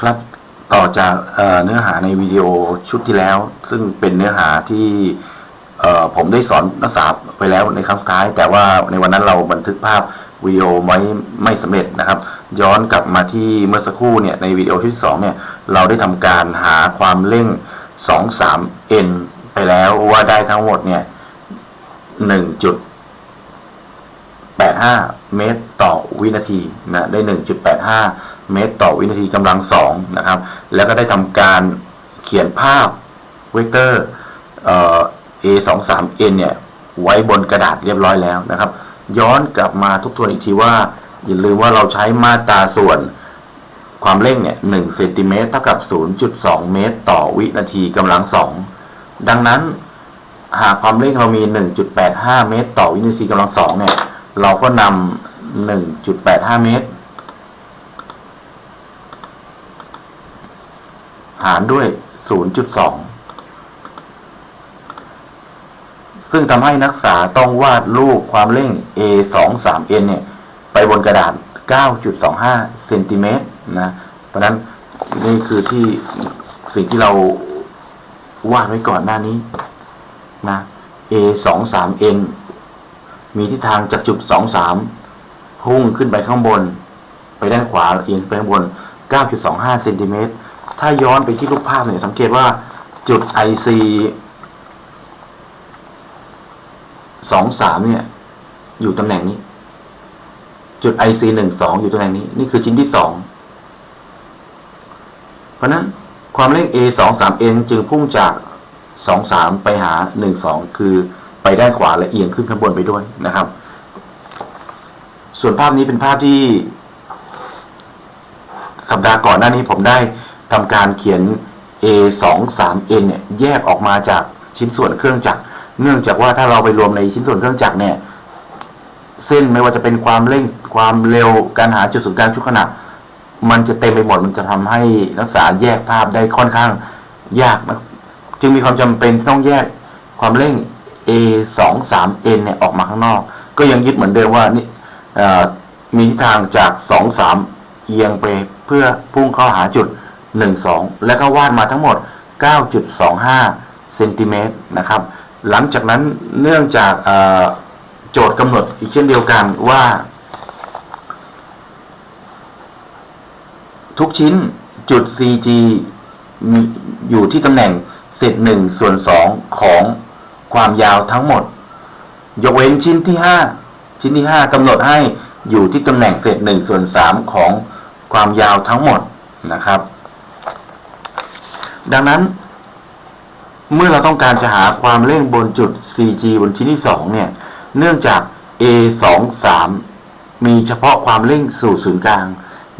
ครับต่อจากเเนื้อหาในวิดีโอชุดที่แล้ว ซึ่งเป็นเนื้อหาที่ผมได้สอนนักศึกษาไปแล้วในครั้งสุดท้าย แต่ว่าในวันนั้นเราบันทึกภาพวิดีโอไว้ไม่สำเร็จนะครับ ย้อนกลับมาที่เมื่อสักครู่เนี่ยในวิดีโอชุดที่สองเนี่ยเราได้ทำการหาความเร่ง 2 3 n ไปแล้วว่าได้ทั้งหมดเนี่ย1.85 เมตรต่อวินาทีนะได้ 1.85 เมตรต่อวินาทีกำลังสองนะครับ แล้วก็ได้ทำการเขียนภาพเวกเตอร์เอ่อ A23n เนี่ย ไว้บนกระดาษเรียบร้อยแล้วนะครับ ย้อนกลับมาทุกทวนอีกทีว่า อย่าลืมว่าเราใช้มาตราส่วนความเร่งเนี่ย1เซนติเมตรเท่ากับ 0.2 เมตร ต่อวินาทีกำลังสองดังนั้นหากความเร่งเรามี 1.85 เมตร ต่อวินาทีกำลังสองเนี่ย เราก็นำ1.85 เมตร หารด้วย 0.2 ซึ่งทำให้นักศึกษาต้องวาดรูปความเร่ง a 2 3 n เนี่ย ไปบนกระดาษ 9.25เซนติเมตรนะ เพราะนั้นนี่คือที่สิ่งที่เราวาดไว้ก่อนหน้านี้นะ a 2 3 n มีทิศทางจากจุด 23 พุ่งขึ้นไปข้างบน ไปด้านขวาเอียงไปข้างบน 9.25เซนติเมตร ถ้าย้อนไปที่รูปภาพเนี่ยสังเกตว่าจุด IC 23เนี่ย อยู่ตำแหน่งนี้ จุด IC 12องอยู่ตำแหน่งนี้ นี่คือชิ้นที่2เพราะนั้นความเร่ง A 2 3 N จึงพุ่งจาก2 3ไปหา1 2คือไปด้านขวาและเอียงขึ้นข้างบนไปด้วยนะครับ ส่วนภาพนี้เป็นภาพที่สัปดาห์ก่อนหน้านี้ผมได้ ทำการเขียน A 2 3 N เนี่ยแยกออกมาจากชิ้นส่วนเครื่องจักร เนื่องจากว่าถ้าเราไปรวมในชิ้นส่วนเครื่องจักรเนี่ย เส้นไม่ว่าจะเป็นความเร่งความเร็วการหาจุดศูนย์กลางชั่วขณะมันจะเต็มไปหมดมันจะทำให้นักศึกษาแยกภาพได้ค่อนข้างยากนะจึงมีความจำเป็นต้องแยกความเร่ง A 2 3 N เนี่ยออกมาข้างนอก ก็ยังยึดเหมือนเดิมว่านี่มีทิศทางจาก2 3เอียงไปเพื่อพุ่งเข้าหาจุด 1 2 แล้วก็วาดมาทั้งหมด 9.25เซนติเมตรนะครับ หลังจากนั้นเนื่องจากโจทย์กำหนดอีกเช่นเดียวกันว่า ทุกชิ้นจุด CG มีอยู่ที่ตำแหน่งเศษหนึ่งส่วนสองของความยาวทั้งหมด ยกเว้นชิ้นที่ห้าชิ้นที่ห้ากำหนดให้อยู่ที่ตำแหน่งเศษหนึ่งส่วนสามของความยาวทั้งหมดนะครับ ดังนั้น เมื่อเราต้องการจะหาความเร่งบนจุด CG บนชิ้นที่สองเนี่ย เนื่องจาก A 2 3 มีเฉพาะความเร่งสู่ศูนย์กลาง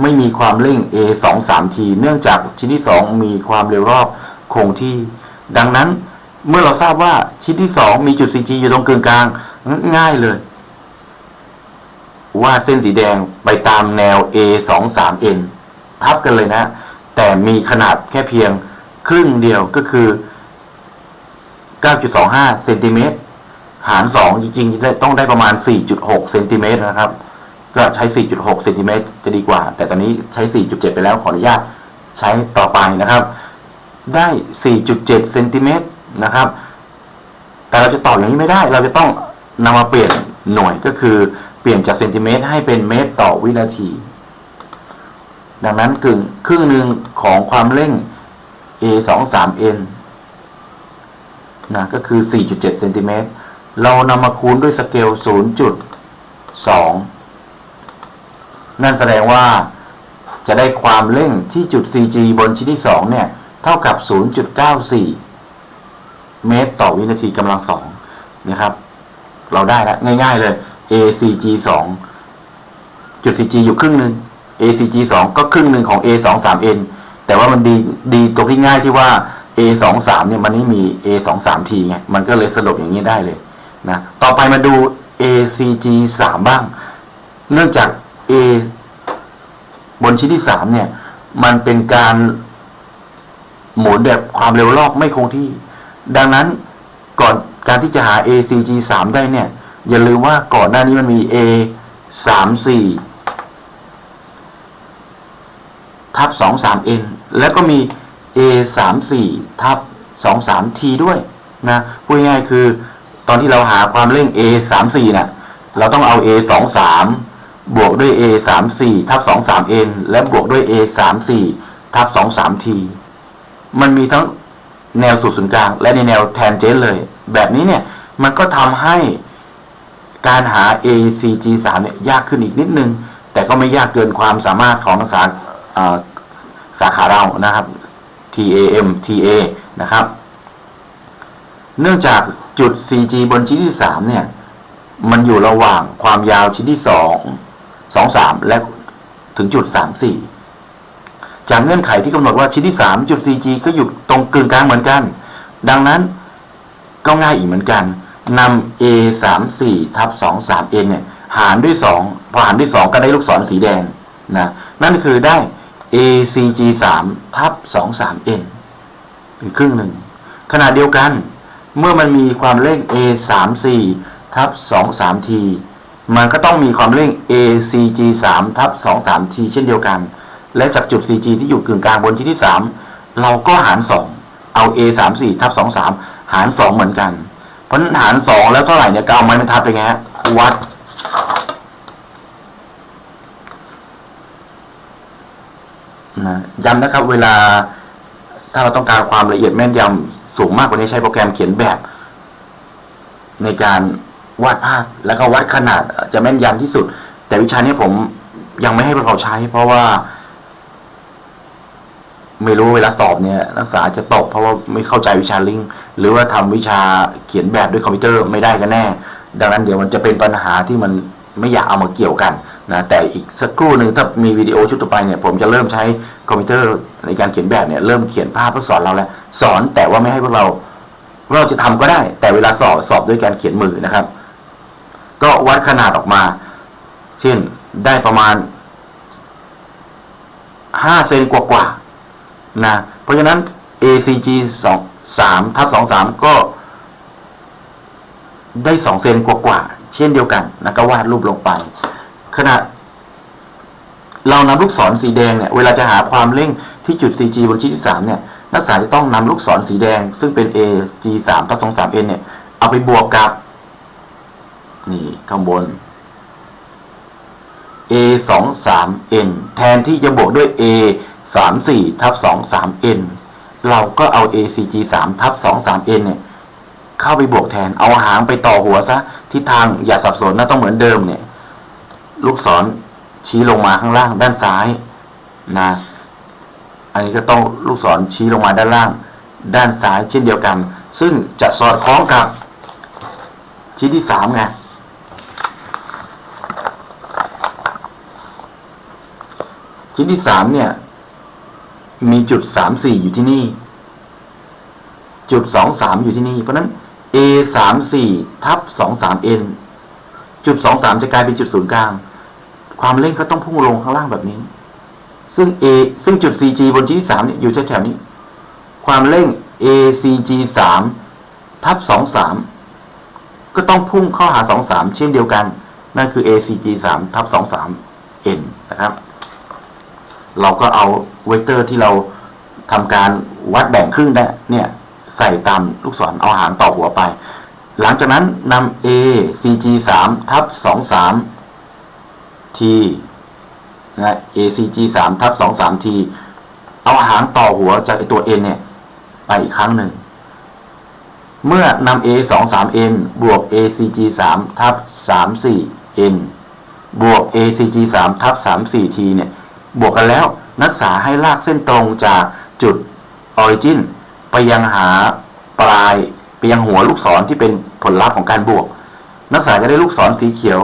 ไม่มีความเร่ง A 2 3 t เนื่องจากชิ้นที่ 2 มีความเร็วรอบคงที่ ดังนั้นเมื่อเราทราบว่าชิ้นที่ 2 มีจุด CG อยู่ตรงกึ่งกลางง่ายเลย ว่าเส้นสีแดงไปตามแนว A 2 3 n ทับกันเลยนะ แต่มีขนาดแค่เพียง ครึ่งเดียวก็คือ 9.25เซนติเมตรหาร 2 จริงๆจะต้องได้ประมาณ 4.6เซนติเมตรนะครับ ก็ใช้ 4.6เซนติเมตรจะดีกว่า แต่ตอนนี้ใช้ 4.7 ไปแล้วขออนุญาตใช้ต่อไปนะครับ ได้ 4.7เซนติเมตรนะครับ แต่เราจะต่ออย่างนี้ไม่ได้ เราจะต้องนำมาเปลี่ยนหน่วยก็คือเปลี่ยนจากเซนติเมตรให้เป็นเมตรต่อวินาที ดังนั้นกึ่งครึ่งหนึ่งของความเร่ง a 2 3 n นะก็คือ 4.7เซนติเมตรเรานำมาคูณด้วยสเกล 0.2 นั่นแสดงว่าจะได้ความเร่งที่จุด CG บนชิ้นที่ 2 เนี่ย เท่ากับ 0.94 เมตรต่อวินาทีกำลังสองนะครับ เราได้แล้วง่าย ๆ เลย ACG 2 จุด CG อยู่ครึ่งหนึ่ง ACG 2 ก็ครึ่งหนึ่งของ A 2 3 N แต่ว่ามันดีดีตรงที่ง่ายที่ว่า A 2 3เนี่ยมันไม่มี A 2 3 T ไงมันก็เลยสรุปอย่างนี้ได้เลยนะต่อไปมาดู ACG 3บ้าง เนื่องจาก A บนชิ้นที่3เนี่ย มันเป็นการหมุนแบบความเร็วรอบไม่คงที่ ดังนั้นก่อนการที่จะหา ACG 3 ได้เนี่ย อย่าลืมว่าก่อนหน้านี้มันมี A 3 4 ทับ2 3 n แล้วก็มี a 3 4ทับ2 3 t ด้วยนะพูดง่ายคือตอนที่เราหาความเร่ง a 3 4น่ะเราต้องเอา a 2 3บวกด้วย a 3 4ทับ2 3 n และบวกด้วย a 3 4ทับ2 3 t มันมีทั้งแนวสูตรศูนย์กลาง และในแนวแทนเจนเลย แบบนี้เนี่ยมันก็ทำให้การหา ACG3 เนี่ยยากขึ้นอีกนิดนึง แต่ก็ไม่ยากเกินความสามารถของนักศึกษาอ่า สาขาเรานะครับ TAM TA นะครับ เนื่องจากจุด CG บนชิ้นที่ 3 เนี่ย มันอยู่ระหว่างความยาวชิ้นที่ 2 2 3 และถึงจุด 3 4 จากเงื่อนไขที่กำหนดว่าชิ้นที่3จุด CG ก็อยู่ตรงกึ่งกลางเหมือนกัน ดังนั้นก็ง่ายอีกเหมือนกันนำ A 3 4ทับ2 3 n เนี่ย หารด้วย 2 พอหารด้วย 2 ก็ได้ลูกศรสีแดงนะ นั่นคือได้ ACG 3ทับ2 3 n เป็นครึ่งหนึ่งขณะเดียวกัน เมื่อมันมีความเร่ง A 3 4ทับ2 3 t มันก็ต้องมีความเร่ง ACG 3ทับ2 3 t เช่นเดียวกัน และจากจุด CG ที่อยู่กึ่งกลางบนชิ้นที่ 3 เราก็หาร 2 เอา A 3 4ทับ2 3 หาร 2 เหมือนกัน เพราะนั้นหาร 2 แล้วเท่าไหร่เนี่ยก็เอาไม้บรรทัดไปไงวัด นะย้ำนะครับ เวลาถ้าเราต้องการความละเอียดแม่นยำสูงมากกว่านี้ใช้โปรแกรมเขียนแบบ ในการวาดภาพแล้วก็วัดขนาดจะแม่นยำที่สุด แต่วิชานี้ผมยังไม่ให้พวกเราใช้ เพราะว่า ไม่รู้เวลาสอบเนี่ยนักศึกษาจะตกเพราะว่าไม่เข้าใจวิชาลิงหรือว่าทำวิชาเขียนแบบด้วยคอมพิวเตอร์ไม่ได้กันแน่ ดังนั้นเดี๋ยวมันจะเป็นปัญหาที่มันไม่อยากเอามาเกี่ยวกัน นะแต่อีกสักครู่หนึ่งถ้ามีวิดีโอชุดต่อไปเนี่ยผมจะเริ่มใช้คอมพิวเตอร์ในการเขียนแบบเนี่ยเริ่มเขียนภาพเพื่อสอนเราแล้ว สอนแต่ว่าไม่ให้พวกเราเราจะทำก็ได้ แต่เวลาสอบสอบด้วยการเขียนมือนะครับ ก็วัดขนาดออกมา เช่นได้ประมาณห้าเซนกว่าๆนะเพราะฉะนั้น ACG สองสามทับสองสามก็ ได้สองเซนกว่าๆเช่นเดียวกันนะก็วาดรูปลงไป ขณะเรานำลูกศรสีแดงเนี่ย เวลาจะหาความเร่งที่จุด CG บนชิ้นที่สามเนี่ย นักศึกษาจะต้องนำลูกศรสีแดง ซึ่งเป็น AG สามทับสองสาม N เนี่ย เอาไปบวกกับ นี่ ข้างบน A สองสาม N แทนที่จะบวกด้วย A สามสี่ทับสองสาม N เราก็เอา ACG สามทับสองสาม N เนี่ย เข้าไปบวกแทน เอาหางไปต่อหัวซะทิศทางอย่าสับสนนะต้องเหมือนเดิมเนี่ย ลูกศรชี้ลงมาข้างล่างด้านซ้ายนะ อันนี้ก็ต้องลูกศรชี้ลงมาด้านล่าง ด้านซ้ายเช่นเดียวกัน ซึ่งจะสอดคล้องกับชิ้นที่สามไงชิ้นที่สามเนี่ย มีจุดสามสี่อยู่ที่นี่ จุดสองสามอยู่ที่นี่ เพราะนั้น A สามสี่ทับสองสาม N จุดสองสามจะกลายเป็นจุดศูนย์กลาง ความเร่งก็ต้องพุ่งลงข้างล่างแบบนี้ ซึ่ง A ซึ่งจุด CG บนชิ้นที่สามเนี่ยอยู่แถวๆนี้ ความเร่ง ACG สามทับสองสามก็ต้องพุ่งเข้าหาสองสามเช่นเดียวกัน นั่นคือ ACG สามทับสองสาม N นะครับ เราก็เอาเวกเตอร์ที่เราทำการวัดแบ่งครึ่งได้เนี่ย ใส่ตามลูกศรเอาหางต่อหัวไป หลังจากนั้นนำ A CG 3ทับ23 T นะ ACG 3ทับ23 T เอาหางต่อหัวจากตัว N เนี่ย ไปอีกครั้งหนึ่ง เมื่อนำ A 2 3 N บวก ACG 3ทับ34 N บวก ACG 3ทับ34 T เนี่ย บวกกันแล้วนักศึกษาให้ลากเส้นตรงจากจุด origin ไปยังหาปลาย ไปยังหัวลูกศรที่เป็นผลลัพธ์ของการบวก นักศึกษาจะได้ลูกศรสีเขียว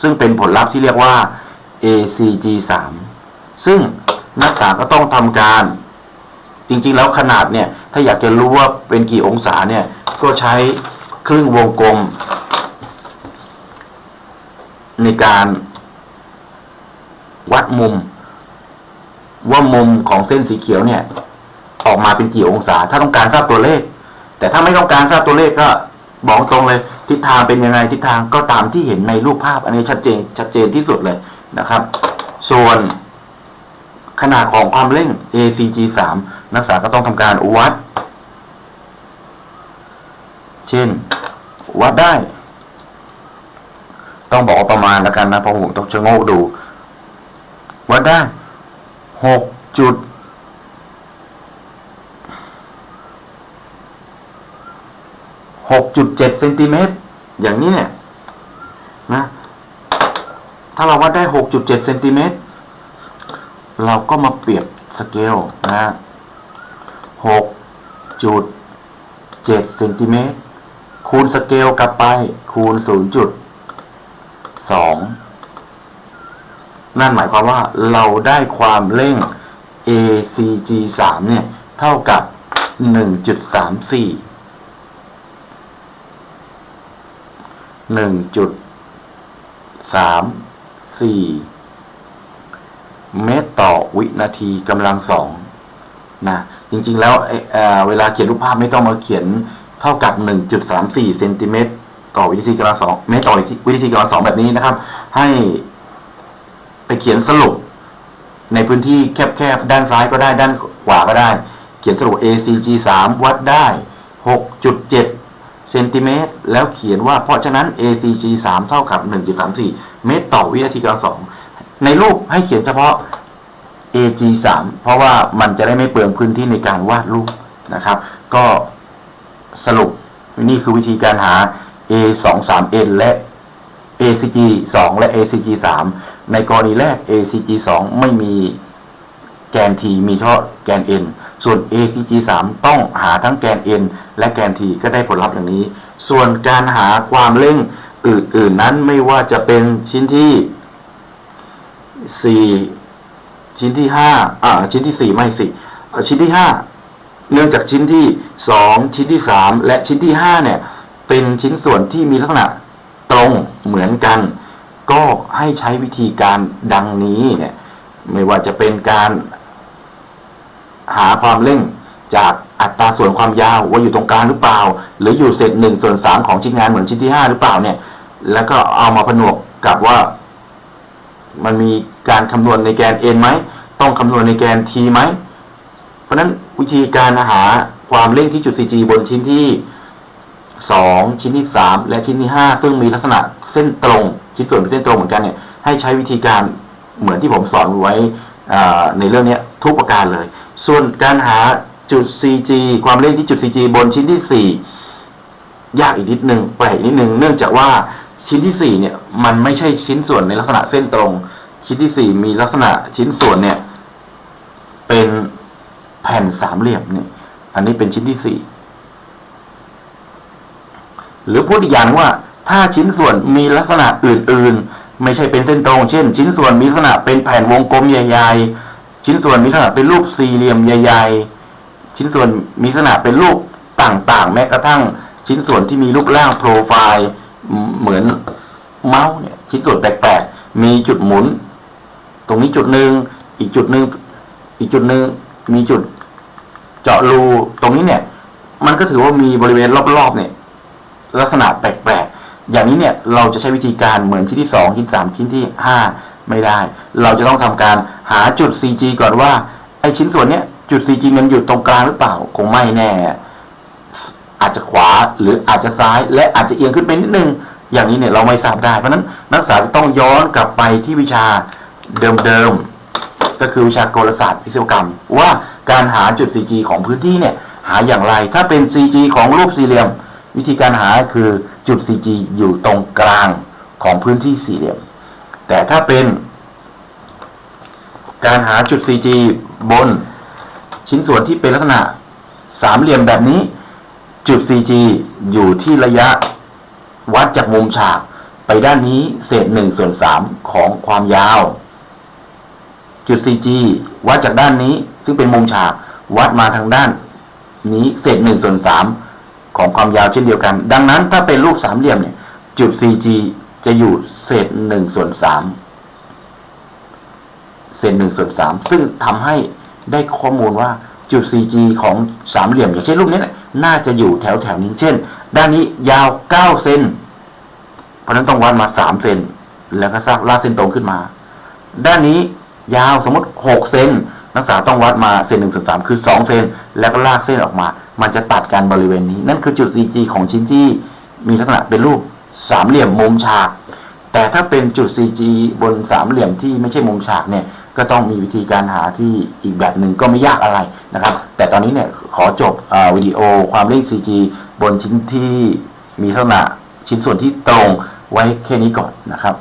ซึ่งเป็นผลลัพธ์ที่เรียกว่า ACG 3ซึ่งนักศึกษาก็ต้องทำการ จริงๆแล้วขนาดเนี่ย ถ้าอยากจะรู้ว่าเป็นกี่องศาเนี่ย ก็ใช้ครึ่งวงกลม ในการวัดมุม ว่ามุมของเส้นสีเขียวเนี่ย ออกมาเป็นกี่องศา ถ้าต้องการทราบตัวเลข แต่ถ้าไม่ต้องการทราบตัวเลขก็บอกตรงเลย ทิศทางเป็นยังไงทิศทางก็ตามที่เห็นในรูปภาพ อันนี้ชัดเจนชัดเจนที่สุดเลยนะครับ ส่วนขนาดของความเร่ง ACG 3นักศึกษาก็ต้องทำการวัด เช่น วัดได้ ต้องบอกประมาณแล้วกันนะเพราะผมต้องชะโงกดู วัดได้หกจุด หกจุดเจ็ดเซนติเมตรอย่างนี้เนี่ยนะถ้าเราวัดได้หกจุดเจ็ดเซนติเมตรเราก็มาเปรียบสเกลนะหกจุดเจ็ดเซนติเมตรคูณสเกลกลับไปคูณศูนย์จุดสองนั่นหมายความว่าเราได้ความเร่ง ACG 3เนี่ย เท่ากับ 1.34 หนึ่งจุดสามสี่เมตรต่อวินาทีกำลังสองนะจริงๆแล้วเเวลาเขียนรูปภาพไม่ต้องมาเขียนเท่ากับหนึ่งจุดสามสี่เซนติเมตรต่อวินาทีกำลังสองเมตรต่อวินาทีกำลังสองแบบนี้นะครับ ให้ไปเขียนสรุป ในพื้นที่แคบๆ ด้านซ้ายก็ได้ด้านขวาก็ได้ เขียนสรุป ACG 3 วัดได้ 6.7 เซนติเมตรแล้วเขียนว่าเพราะฉะนั้น ACG 3 เท่ากับ 1.34 เมตรต่อวินาทีกำลังสองในรูปให้เขียนเฉพาะ AG 3เพราะว่ามันจะได้ไม่เปลืองพื้นที่ในการวาดรูปนะครับ ก็สรุปนี่คือวิธีการหา A 2 3 N และ ACG 2และ ACG 3ในกรณีแรก ACG 2ไม่มีแกน T มีเฉพาะแกน N ส่วน ACG 3 ต้องหาทั้งแกน N และแกน T ก็ได้ผลลัพธ์อย่างนี้ ส่วนการหาความเร่งอื่นๆนั้นไม่ว่าจะเป็นชิ้นที่ 4 ชิ้นที่5อ่าชิ้นที่ 4 ไม่สิอ่อชิ้นที่ 5 เนื่องจากชิ้นที่ 2 ชิ้นที่ 3 และชิ้นที่ 5 เนี่ย เป็นชิ้นส่วนที่มีลักษณะตรงเหมือนกัน ก็ให้ใช้วิธีการดังนี้เนี่ยไม่ว่าจะเป็นการ หาความเร่งจากอัตราส่วนความยาวว่าอยู่ตรงกลางหรือเปล่า หรืออยู่เศษหนึ่งส่วนสามของชิ้นงานเหมือนชิ้นที่ห้าหรือเปล่าเนี่ย แล้วก็เอามาผนวกกับว่า มันมีการคำนวณในแกน n ไหมต้องคำนวณในแกน t ไหมเพราะฉะนั้นวิธีการหาความเร่งที่จุด cg บนชิ้นที่ 2 ชิ้นที่ 3 และชิ้นที่ 5 ซึ่งมีลักษณะเส้นตรง ชิ้นส่วนเป็นเส้นตรงเหมือนกันเนี่ยให้ใช้วิธีการเหมือนที่ผมสอนไว้ในเรื่องนี้ทุกประการเลย ส่วนการหาจุด cg ความเร่งที่จุด cg บนชิ้นที่ 4 ยากอีกนิดนึงแปลกนิดนึง เนื่องจากว่าชิ้นที่ 4 เนี่ย มันไม่ใช่ชิ้นส่วนในลักษณะเส้นตรง ชิ้นที่ 4 มีลักษณะชิ้นส่วนเนี่ย เป็นแผ่นสามเหลี่ยมเนี่ย อันนี้เป็นชิ้นที่ 4 หรือพูดอีกอย่างว่า ถ้าชิ้นส่วนมีลักษณะอื่น ๆ ไม่ใช่เป็นเส้นตรง เช่น ชิ้นส่วนมีลักษณะเป็นแผ่นวงกลมใหญ่ ๆ ชิ้นส่วนมีลักษณะเป็นรูปสี่เหลี่ยมใหญ่ๆ ชิ้นส่วนมีลักษณะเป็นรูปต่างๆ แม้กระทั่ง ชิ้นส่วนที่มีรูปร่างโปรไฟล์เหมือนเมาส์เนี่ยชิ้นส่วนแปลกๆ มีจุดหมุน ตรงนี้จุดหนึ่งอีกจุดหนึ่งอีกจุดหนึ่งมีจุดเจาะรูตรงนี้เนี่ย มันก็ถือว่ามีบริเวณรอบๆเนี่ย ลักษณะแปลกๆ อย่างนี้เนี่ยเราจะใช้วิธีการเหมือนชิ้นที่สองชิ้นสามชิ้นที่ห้าไม่ได้ เราจะต้องทำการ หาจุด CG ก่อนว่า ไอชิ้นส่วนเนี้ยจุด CG มันอยู่ตรงกลางหรือเปล่า คงไม่แน่ อาจจะขวาหรืออาจจะซ้าย และอาจจะเอียงขึ้นไปนิดนึง อย่างนี้เนี่ยเราไม่ทราบได้ เพราะนั้นนักศึกษาจะต้องย้อนกลับไปที่วิชาเดิมๆ ก็คือวิชากลศาสตร์วิศวกรรม ว่าการหาจุด CG ของพื้นที่เนี่ยหาอย่างไร ถ้าเป็น CG ของรูปสี่เหลี่ยม วิธีการหาคือจุด CG อยู่ตรงกลางของพื้นที่สี่เหลี่ยม แต่ถ้าเป็น การหาจุด CG บน ชิ้นส่วนที่เป็นลักษณะสามเหลี่ยมแบบนี้ จุด CG อยู่ที่ระยะวัดจากมุมฉาก ไปด้านนี้เศษหนึ่งส่วนสามของความยาว จุด CG วัดจากด้านนี้ ซึ่งเป็นมุมฉาก วัดมาทางด้านนี้เศษหนึ่งส่วนสามของความยาวเช่นเดียวกัน ดังนั้นถ้าเป็นรูปสามเหลี่ยมเนี่ย จุด CG จะอยู่เศษหนึ่งส่วนสาม เศษหนึ่งส่วนสามซึ่งทำให้ได้ข้อมูลว่าจุด CG ของสามเหลี่ยม อย่างเช่นรูปนี้นี่ยน่าจะอยู่แถวแถวนี้เช่น ด้านนี้ยาวเก้าเซนเพราะนั้นต้องวัดมาสามเซนแล้วก็สร้างลากเส้นตรงขึ้นมา ด้านนี้ยาวสมมติ 6 เซนนักศึกษาต้องวัดมาเซนหนึ่งส่วนสามคือ 2 เซนแล้วก็ลากเส้นออกมา มันจะตัดกันบริเวณนี้ นั่นคือจุด CG ของชิ้นที่มีลักษณะเป็นรูปสามเหลี่ยมมุมฉาก แต่ถ้าเป็นจุด CG บนสามเหลี่ยมที่ไม่ใช่มุมฉากเนี่ย ก็ต้องมีวิธีการหาที่อีกแบบหนึ่งก็ไม่ยากอะไรนะครับ แต่ตอนนี้เนี่ยขอจบอวิดีโอความเร่ง 4G บนชิ้นที่มีลักษณะชิ้นส่วนที่ตรงไว้แค่นี้ก่อนนะครับ